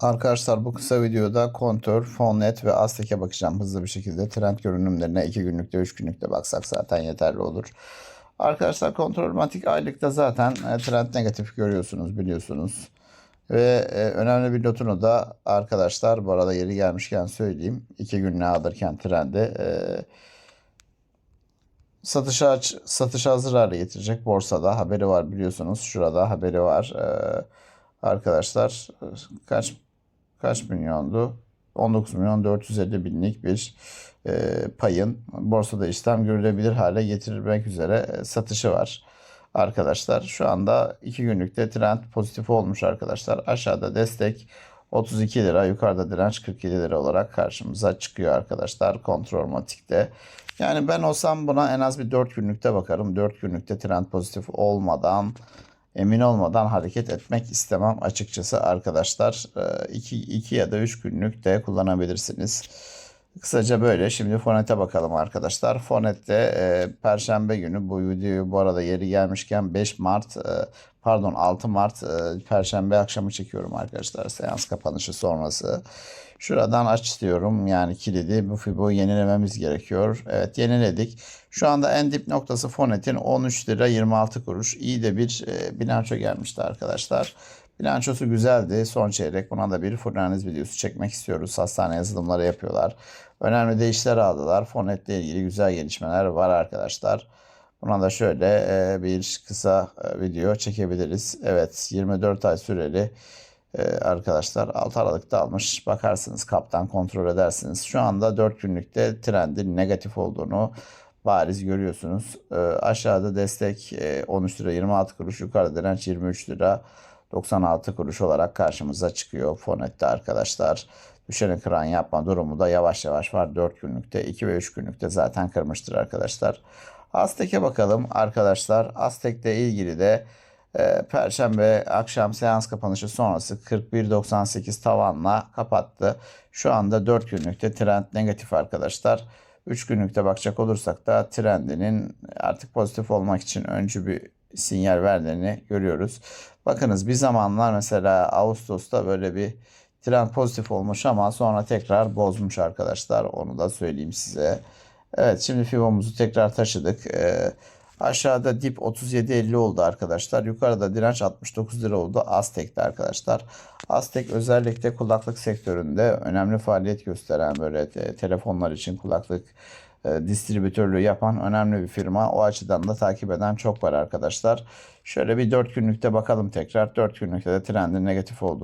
Arkadaşlar bu kısa videoda kontör, fonnet ve Aztek'e bakacağım hızlı bir şekilde. Trend görünümlerine 2 günlükte 3 günlükte baksak zaten yeterli olur. Arkadaşlar kontrolmatik aylıkta zaten e, trend negatif görüyorsunuz biliyorsunuz. Ve e, önemli bir notunu da arkadaşlar bu arada yeri gelmişken söyleyeyim. 2 günlüğe alırken trendi e, satışa aç, satışa hazır hale getirecek borsada haberi var biliyorsunuz. Şurada haberi var. Ee, arkadaşlar e, kaç kaç milyondu? 19 milyon 450 binlik bir e, payın borsada işlem görülebilir hale getirilmek üzere e, satışı var. Arkadaşlar şu anda 2 günlükte trend pozitif olmuş arkadaşlar. Aşağıda destek 32 lira, yukarıda direnç 47 lira olarak karşımıza çıkıyor arkadaşlar kontrolmatikte. Yani ben olsam buna en az bir 4 günlükte bakarım. 4 günlükte trend pozitif olmadan, emin olmadan hareket etmek istemem açıkçası arkadaşlar. 2 2 ya da 3 günlük de kullanabilirsiniz. Kısaca böyle. Şimdi Fonet'e bakalım arkadaşlar. Fonet'te e, Perşembe günü bu videoyu bu arada yeri gelmişken 5 Mart e, pardon 6 Mart e, Perşembe akşamı çekiyorum arkadaşlar. Seans kapanışı sonrası. Şuradan aç diyorum. Yani kilidi bu fibo yenilememiz gerekiyor. Evet yeniledik. Şu anda en dip noktası Fonet'in 13 lira 26 kuruş. İyi de bir e, bilanço gelmişti arkadaşlar. Bilançosu güzeldi. Son çeyrek buna da bir full analiz videosu çekmek istiyoruz. Hastane yazılımları yapıyorlar. Önemli değişiklikler aldılar. Fonet'le ilgili güzel gelişmeler var arkadaşlar. Buna da şöyle e, bir kısa e, video çekebiliriz. Evet 24 ay süreli e, arkadaşlar 6 Aralık'ta almış. Bakarsınız kaptan kontrol edersiniz. Şu anda 4 günlükte trendin negatif olduğunu bariz görüyorsunuz. Aşağıda destek e, 13 lira 26 kuruş. Yukarıda direnç 23 lira 96 kuruş olarak karşımıza çıkıyor Fonet'te arkadaşlar. Düşeni kıran yapma durumu da yavaş yavaş var. 4 günlükte 2 ve 3 günlükte zaten kırmıştır arkadaşlar. Aztek'e bakalım arkadaşlar. Aztek'le ilgili de e, Perşembe akşam seans kapanışı sonrası 41.98 tavanla kapattı. Şu anda 4 günlükte trend negatif arkadaşlar. 3 günlükte bakacak olursak da trendinin artık pozitif olmak için öncü bir sinyal verdiğini görüyoruz. Bakınız bir zamanlar mesela Ağustos'ta böyle bir trend pozitif olmuş ama sonra tekrar bozmuş arkadaşlar. Onu da söyleyeyim size. Evet şimdi Fibo'muzu tekrar taşıdık. Ee, aşağıda dip 37.50 oldu arkadaşlar. Yukarıda direnç 69 lira oldu. Aztek'te arkadaşlar. Aztek özellikle kulaklık sektöründe önemli faaliyet gösteren böyle te- telefonlar için kulaklık e, distribütörlüğü yapan önemli bir firma. O açıdan da takip eden çok var arkadaşlar. Şöyle bir 4 günlükte bakalım tekrar. 4 günlükte de trendin negatif oldu.